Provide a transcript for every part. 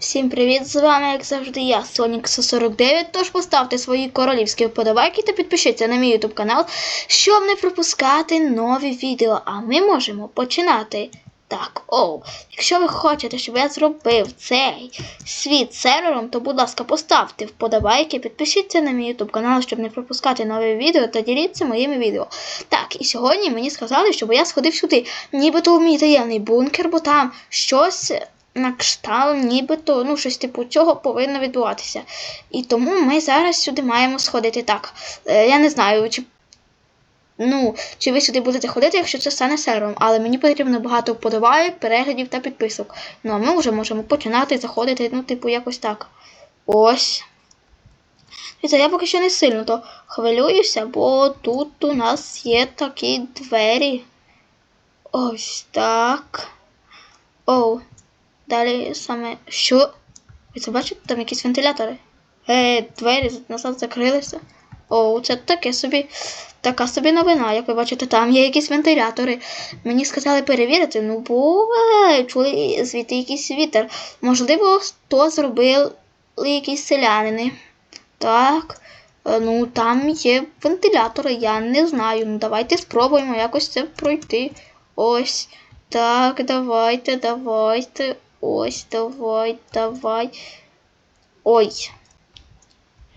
Всім привіт! З вами, як завжди, я, Сонік 49 Тож поставте свої королівські вподобайки та підпишіться на мій YouTube канал, щоб не пропускати нові відео. А ми можемо починати. Так, оу, якщо ви хочете, щоб я зробив цей світ сервером, то, будь ласка, поставте вподобайки, підпишіться на мій YouTube канал, щоб не пропускати нові відео та діліться моїми відео. Так, і сьогодні мені сказали, щоб я сходив сюди, нібито в мій таємний бункер, бо там щось на кшталт, нібито, ну, щось типу цього повинно відбуватися. І тому ми зараз сюди маємо сходити. Так, е, я не знаю, чи. Ну, чи ви сюди будете ходити, якщо це стане сервером, але мені потрібно багато вподобайок, переглядів та підписок. Ну, а ми вже можемо починати заходити, ну, типу, якось так. Ось. Дивіться, я поки що не сильно то хвилююся, бо тут у нас є такі двері. Ось так. Оу. Далі саме. Що? Ви це бачите? Там якісь вентилятори. Е, двері назад закрилися. О, це таке собі. Така собі новина, як ви бачите, там є якісь вентилятори. Мені сказали перевірити, ну бо е, чули звідти якийсь вітер. Можливо, то зробили якісь селянини. Так. е, Ну, там є вентилятори, я не знаю. Ну, давайте спробуємо якось це пройти. Ось. Так, давайте, давайте. Ось, давай, давай. Ой.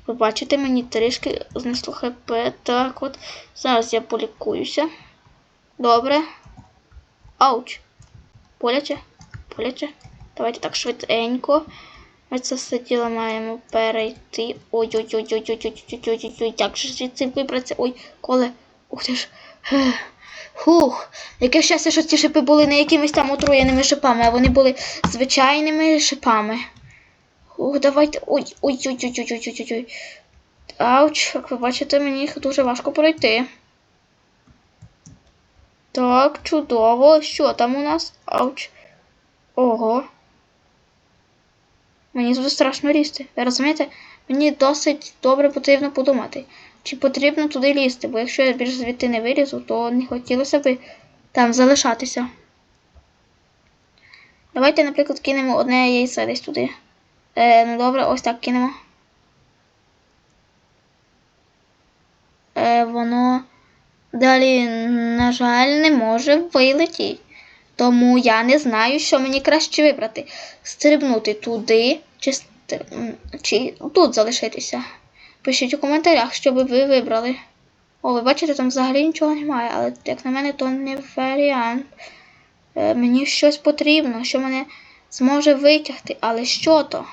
Ви бачите, мені трішки знесло хп. Так от. Зараз я полікуюся. Добре. Ауч. Боляче? Боляче. Давайте так швиденько. Ми це все діло маємо перейти. Ой-ой-ой-ой-ой-ой-ой-ой-ой. Як же звідси вибратися? Ой, коле. Ух ти ж. Хух, яке щастя, що ці шипи були не якимись там отруєними шипами, а вони були звичайними шипами. Ух, давайте. Ой, ой, ой, ой, ой, ой, ой, ой. Ауч, як ви бачите, мені їх дуже важко пройти. Так, чудово. Що там у нас? Ауч. Ого. Мені тут страшно лізти. Ви розумієте? Мені досить добре потрібно подумати, чи потрібно туди лізти, бо якщо я більш звідти не вилізу, то не хотілося б там залишатися. Давайте, наприклад, кинемо одне яйце десь туди. Е, ну добре, ось так кинемо. Е, воно далі, на жаль, не може вилетіти. Тому я не знаю, що мені краще вибрати. Стрибнути туди чи, чи тут залишитися. Пишіть у коментарях, що би ви вибрали. О, ви бачите, там взагалі нічого немає, але як на мене, то не варіант. Е, мені щось потрібно, що мене зможе витягти, але що то?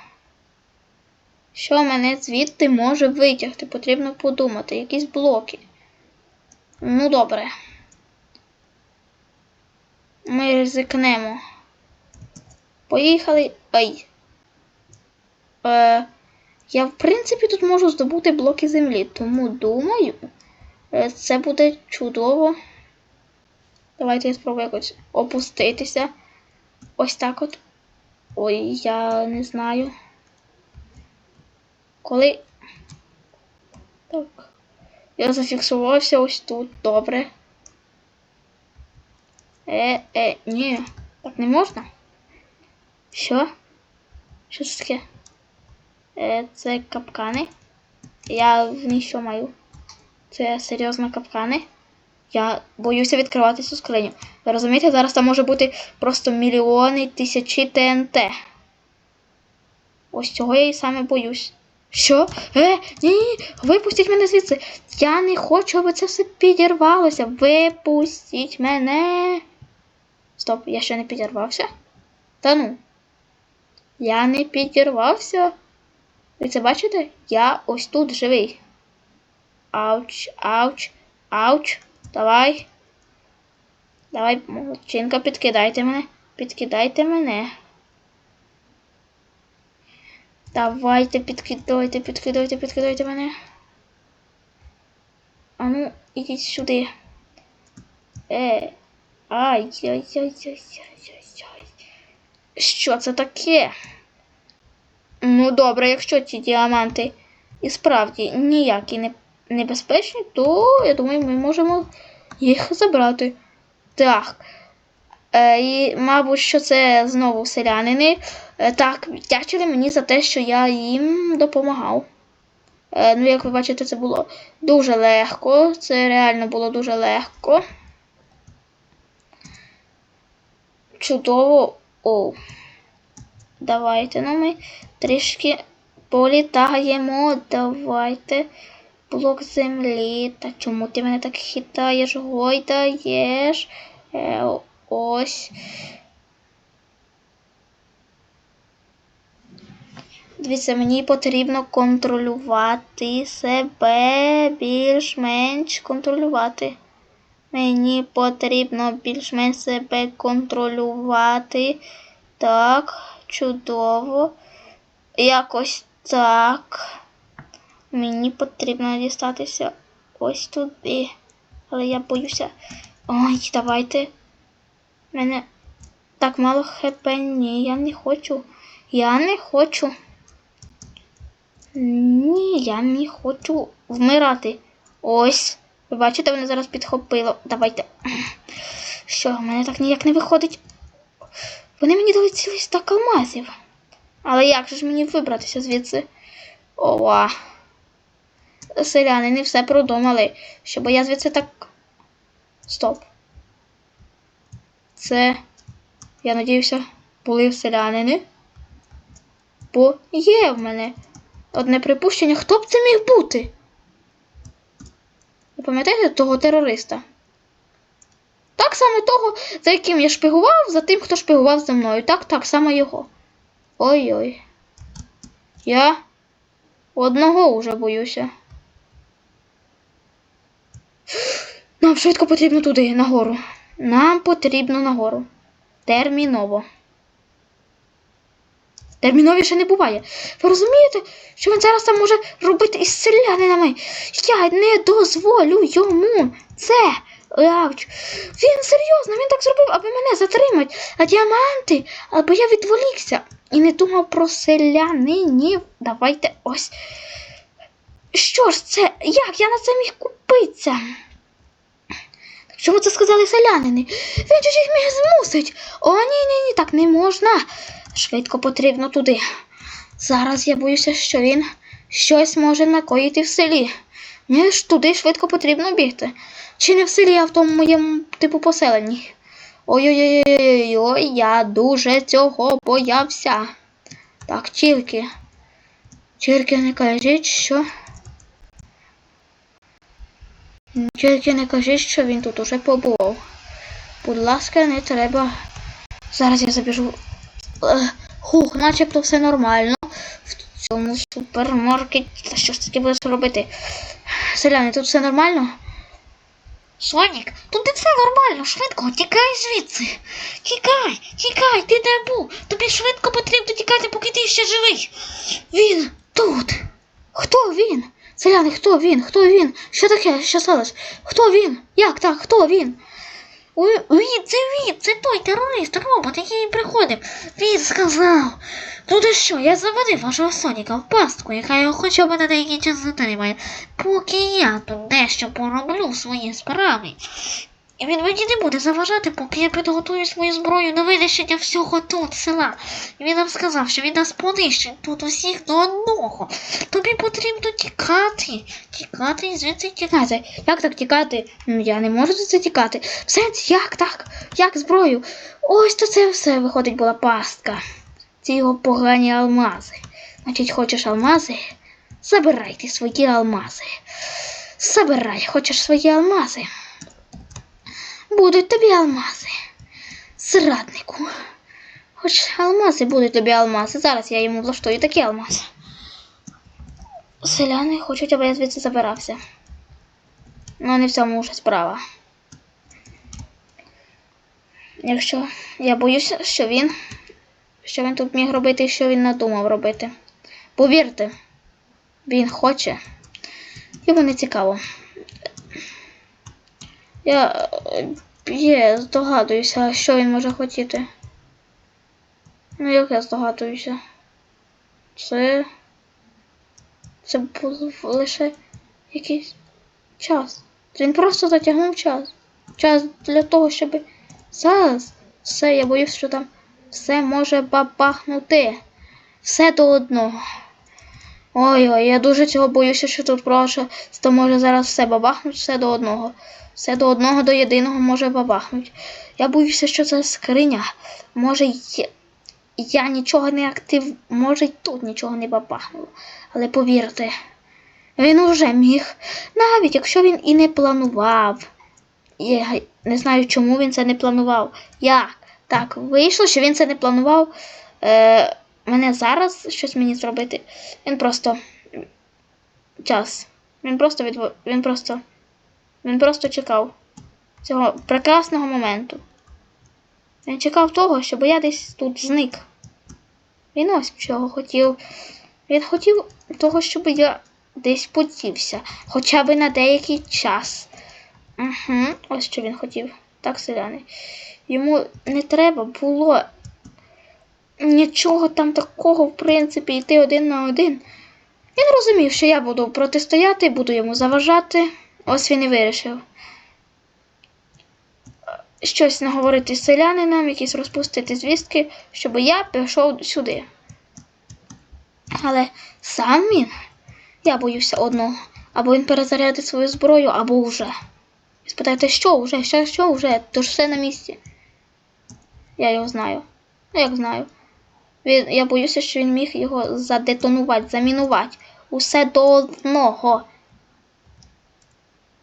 Що мене звідти може витягти? Потрібно подумати. Якісь блоки. Ну, добре. Ми ризикнемо. Поїхали. Ай. Е, я, в принципі, тут можу здобути блоки землі, тому думаю, е, це буде чудово. Давайте я спробую якось опуститися. Ось так от. Ой, я не знаю. Коли. Так. Я зафіксувався ось тут. Добре. Е, е, ні. Так не можна. Що? Що це таке? Е, це капкани. Я в ній що маю? Це серйозно капкани. Я боюся відкривати цю скриню. Ви розумієте, зараз там може бути просто мільйони тисячі ТНТ. Ось цього я і саме боюсь. Що? Е, ні, ні, випустіть мене звідси. Я не хочу, аби це все підірвалося. Випустіть мене. Стоп, я ще не підірвався? Та ну. Я не підірвався. Ви це бачите? Я ось тут живий. Ауч, ауч, ауч. Давай. Давай, молодчинка, підкидайте мене. Підкидайте мене. Давайте, підкидайте, підкидайте, підкидайте мене. А ну, ідіть сюди. Е. Ай-яй-яй-яй-яй-яй. Що це таке? Ну, добре, якщо ці діаманти і справді ніякі не небезпечні, то я думаю, ми можемо їх забрати. Так. Е, і, мабуть, що це знову селянини. Е, так, віддячили мені за те, що я їм допомагав. Е, ну, як ви бачите, це було дуже легко. Це реально було дуже легко. Чудово. О. Давайте, ну ми трішки політаємо. Давайте. Блок землі. Та чому ти мене так хитаєш, гойдаєш? Е, ось. Дивіться, мені потрібно контролювати себе більш-менш контролювати. Мені потрібно більш-менш себе контролювати. Так, чудово. Якось так. Мені потрібно дістатися ось туди. Але я боюся. Ой, давайте. Мене так мало хп. Ні, я не хочу. Я не хочу. Ні, я не хочу вмирати. Ось. Ви бачите, мене зараз підхопило. Давайте. Що, в мене так ніяк не виходить. Вони мені дали цілий стак алмазів. Але як же ж мені вибратися звідси? Ова. Селяни не все продумали. Щоб я звідси так. Стоп. Це, я надіюся, були селянини. Бо є в мене одне припущення, хто б це міг бути? Ви пам'ятаєте того терориста? Так само того, за яким я шпигував, за тим, хто шпигував за мною. Так, так, саме його. Ой-ой. Я одного уже боюся. Нам швидко потрібно туди, нагору. Нам потрібно нагору. Терміново. Терміновіше не буває. Ви розумієте, що він зараз там може робити із селянинами? Я не дозволю йому це. Лявч. Він серйозно, він так зробив, аби мене затримати. А діаманти, аби я відволікся і не думав про селянинів. Давайте ось. Що ж це? Як я на це міг купитися? Чому це сказали селянини? Він їх міг змусить. О, ні, ні, ні, так не можна. Швидко потрібно туди. Зараз я боюся, що він щось може накоїти в селі. Мені ж туди швидко потрібно бігти. Чи не в селі, а в тому моєму типу поселенні. Ой-ой-ой, я дуже цього боявся. Так, тільки. Тільки не кажіть, що. Тільки не кажіть, що він тут уже побував. Будь ласка, не треба. Зараз я забіжу. Хух, начебто все нормально. В цьому супермаркеті. Та що ж таке будеш робити? Селяни, тут все нормально? Сонік, тут все нормально, швидко, тікай звідси. Тікай, тікай, ти де був? Тобі швидко потрібно тікати, поки ти ще живий. Він тут. Хто він? Селяни, хто він? Хто він? Що таке? Що сталося? Хто він? Як так? Хто він? Ой, це він, це той терорист, робот, який приходив. Він сказав. Ну то що, я заводив вашого Соніка в пастку, яка його хоча б на деякий час затримає, поки я тут дещо пороблю свої справи. І він мені не буде заважати, поки я підготую свою зброю на винищення всього тут села. І він нам сказав, що він нас понищить тут усіх до одного. Тобі потрібно тікати. Тікати і звідси тікати. Як так тікати? Ну, Я не можу звідси тікати. В сенсі, як так? Як зброю? Ось то це все виходить була пастка. Ці його погані алмази. Значить, хочеш алмази? Забирай ти свої алмази. Забирай, хочеш свої алмази. Будуть тобі алмази. Зраднику. Хоч алмази будуть тобі алмази. Зараз я йому влаштую такі алмази. Селяни хочуть, аби я звідси забирався. Ну, не в цьому вже справа. Якщо я боюся, що він. Що він тут міг робити і що він надумав робити. Повірте, він хоче. Йому не цікаво. Я е, є, здогадуюся, що він може хотіти. Ну, як я здогадуюся. Це. Це був лише якийсь час. Він просто затягнув час. Час для того, щоб зараз Все, я боюсь, що там все може бабахнути. Все до одного. Ой-ой, я дуже цього боюся, що тут просто то може зараз все бабахнуть, все до одного. Все до одного до єдиного може бабахнуть. Я боюся, що це скриня. Може, я, я нічого не актив, може й тут нічого не бабахнуло. Але повірте, він уже міг, навіть якщо він і не планував. Я не знаю, чому він це не планував. Як? Так, вийшло, що він це не планував. Е, мене зараз щось мені зробити. Він просто. Час. Він просто відво... Він просто. Він просто чекав цього прекрасного моменту. Він чекав того, щоб я десь тут зник. Він ось чого хотів. Він хотів того, щоб я десь подівся. Хоча б на деякий час. Угу, ось що він хотів. Так, селяни. Йому не треба було нічого там такого, в принципі, йти один на один. Він розумів, що я буду протистояти, буду йому заважати. Ось він і вирішив. Щось наговорити селянинам, якісь розпустити звістки, щоб я пішов сюди. Але сам він, я боюся одного. Або він перезарядить свою зброю, або вже. І спитаєте, що вже, що, що вже, тож все на місці. Я його знаю. Ну, як знаю. Він, я боюся, що він міг його задетонувати, замінувати. Усе до одного.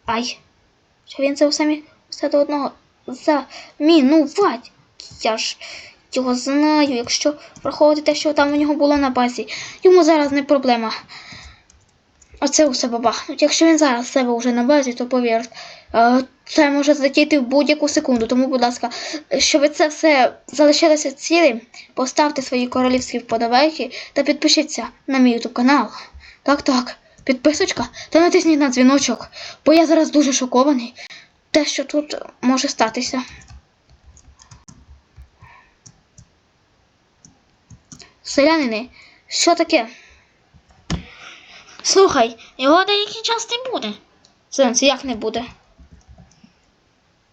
Ай. Що він це міг усе до одного замінувати. Я ж його знаю, якщо враховувати те, що там у нього було на базі. Йому зараз не проблема. Оце усе бабахнуть. Якщо він зараз себе вже на базі, то повірте, е, це може злетіти в будь-яку секунду. Тому, будь ласка, щоб це все залишилося цілим, поставте свої королівські вподобайки та підпишіться на мій ютуб канал. Так, так, підписочка та натисніть на дзвіночок, бо я зараз дуже шокований. Те, що тут може статися. Селянини, що таке? Слухай, його деякий час не буде. Сенс, як не буде?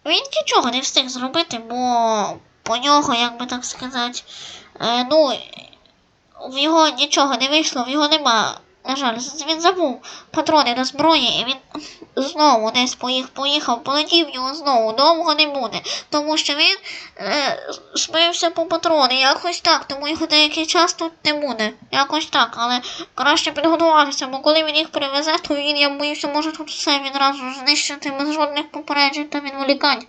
Він нічого не встиг зробити, бо по нього, як би так сказати, е, ну, в його нічого не вийшло, в його нема. На жаль, він забув патрони до зброї, і він знову десь поїхав, поїхав, полетів, його знову довго не буде, тому що він е, збився по патрони, якось так, тому його деякий час тут не буде. Якось так, але краще підготуватися, бо коли він їх привезе, то він, я боюся, може тут все відразу знищити без жодних попереджень та відволікань.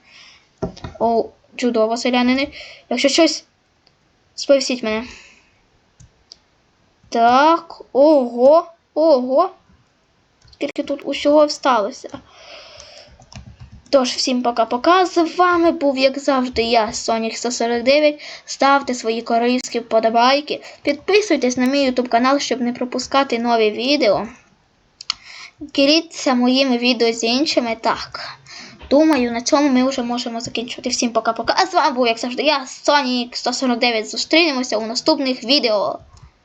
О, чудово, селянини. Якщо щось, сповістіть мене. Так, ого, ого. Скільки тут усього сталося. Тож, всім пока-пока. З вами був, як завжди, я, Сонік 149. Ставте свої королівські вподобайки. Підписуйтесь на мій ютуб канал, щоб не пропускати нові відео. Діліться моїми відео з іншими. Так. Думаю, на цьому ми вже можемо закінчувати. Всім пока-пока. А з вами був, як завжди, я, Сонік 149. Зустрінемося у наступних відео.